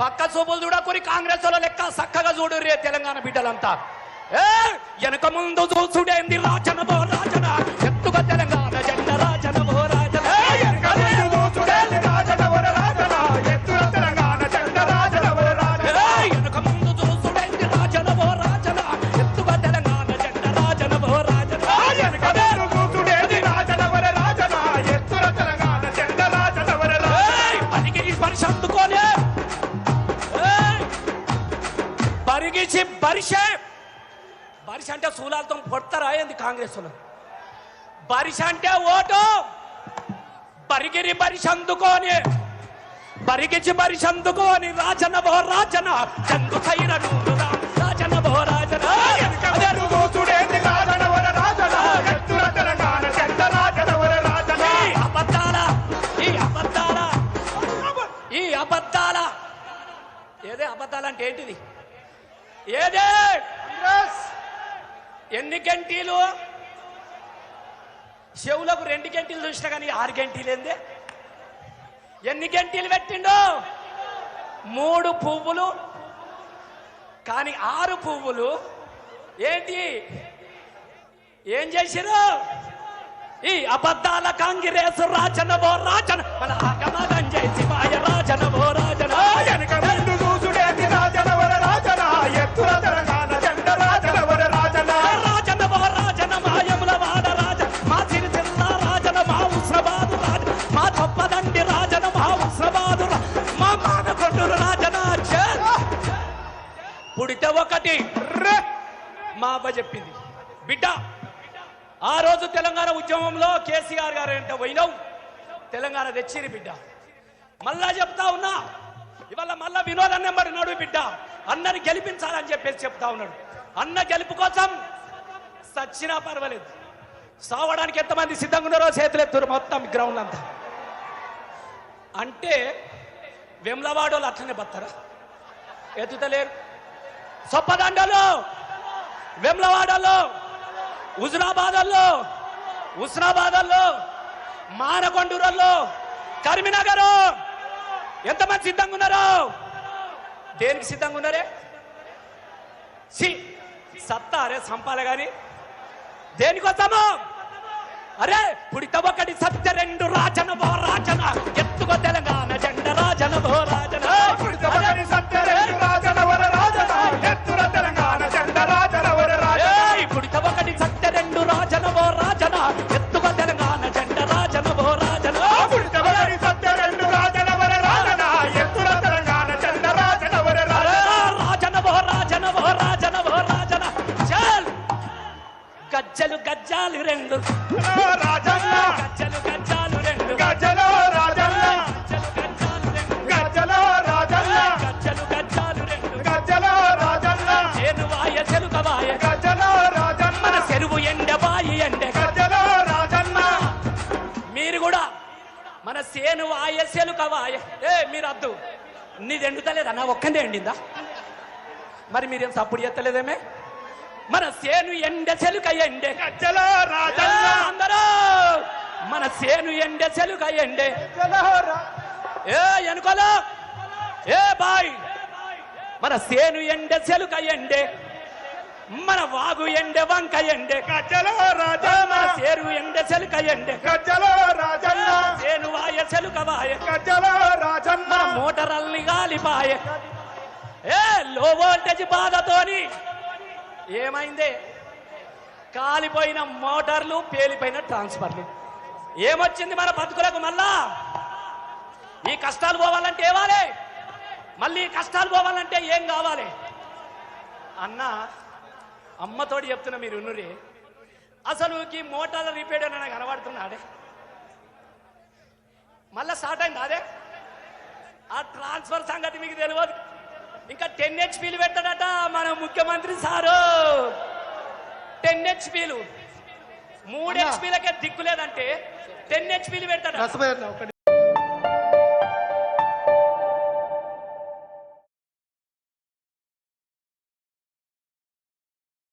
పక్క చూపులు చూడకొని కాంగ్రెస్ వాళ్ళ లెక్క చక్కగా చూడు రే తెలంగాణ బిడ్డలంతా. ఏ వెనక ముందు చూసుడేంది రాజన రాజన? ఎత్తుగా తెలంగాణ పరిగిచి బరిషే. బరిష అంటే శూలాలతో పొడతారా ఏంది కాంగ్రెస్ బరిష అంటే ఓటు. పరిగిరి బరిషందుకోని బరిగిచి పరిగిచి రాజన. బో రాజన. చందుకైన రాజన. బో రాజన. ఈ ఈ అబద్ధాల. ఏదే అబద్ధాలంటే ఏంటిది? ఏదే? ఎన్ని గంటీలు? చెవులకు రెండు గంటలు చూసినా కానీ ఆరు గంటలు ఏంది? ఎన్ని గంటలు పెట్టిండు? మూడు పువ్వులు. కానీ ఆరు పువ్వులు. ఏంటి? ఏం చేసిరు? ఈ అబద్ధాల కాంగ్రెస్ రాజన బో రాజన మన చేసి మాయ రాజన పుడితే ఒకటి! మా అబ్బ చెప్పింది. బిడ్డ ఆ రోజు తెలంగాణ ఉద్యమంలో కేసీఆర్ గారు అంటే పోయినావు. తెలంగాణ తెచ్చిరి బిడ్డ. మళ్ళా చెప్తా ఉన్నా ఇవాళ మళ్ళా వినోదం నెంబర్ నడు బిడ్డ. అన్నని గెలిపించాలని చెప్పేసి చెప్తా ఉన్నాడు. అన్న గెలుపు కోసం సచ్చినా పర్వాలేదు. సావడానికి ఎంతమంది సిద్ధంగా ఉన్నారో చేతులు ఎత్తురు మొత్తం గ్రౌండ్ అంతా. అంటే వెమ్లవాడోళ్ళు అట్లనే బతారా? ఎత్తుతలేరు. సొప్పదండలో వెమ్లవాడల్లో హుజురాబాదల్లో హుస్నాబాదల్లో మానకొండూరల్లో కరీంనగర్ ఎంతమంది సిద్ధంగా ఉన్నారు? దేనికి సిద్ధంగా ఉన్నారే? సి సత్తా అరే సంపాల గాని. దేనికొస్తాము అరే పుడిత ఒకటి సత్య రెండు రాచన రాచన ఎత్తుకో తెలంగాణ. రెండు. రాజన్న, గజ్జలు గజ్జాలు రెండు. గజలో రాజన్న, గజ్జలు గజ్జాలు రెండు. గజలో రాజన్న, గజ్జలు గజ్జాలు రెండు. మన చెరువు ఎండ బాయి ఎండ. రాజన్న. మీరు కూడా మన ఏ మీరు అద్దు. నీది ఎండుతలేదా నా ఒక్కందే ఎండిందా? మరి మీరేం సప్పుడు ఎత్తలేదేమే మన సేను ఎండ చెలుక ఎండే. అందరూ! మన సేను ఎండ చెలుక ఎండే. ఏ ఎనుకోలో? ఏ బాయ్! మన సేను ఎండ చెలుక ఎండే. మన వాగు ఎండే వంక ఎండే. ఏ, రాజన్న, మన సేరు ఎండ చెలుక ఎండే. గజలో రాజన్న, సేను వాయ చెలుక వాయ. గజలో రాజన్న. మోటార్ల్ని గాలిపాయ. ఏ లో వోల్టేజ్ బాధతోని ఏమైంది? కాలిపోయిన మోటార్లు పేలిపోయిన ట్రాన్స్ఫర్లు ఏమొచ్చింది మన బతుకులకు మళ్ళా? ఈ కష్టాలు పోవాలంటే ఏవాలి? మళ్ళీ ఈ కష్టాలు పోవాలంటే ఏం కావాలి? అన్న అమ్మతోటి చెప్తున్నా మీరు ఉన్నరి అసలు ఈ మోటార్ల రిపేర్ అని నాకు కనబడుతున్నాడే. మళ్ళా స్టార్ట్ అయింది అదే? ఆ ట్రాన్స్ఫర్ సంగతి మీకు తెలియదు. ఇంకా టెన్ హెచ్పీలు పెట్టాడట మన ముఖ్యమంత్రి సారు. టెన్ హెచ్పీలు. మూడు హెచ్పీలకే దిక్కు లేదంటే టెన్ హెచ్పీలు ఒకటి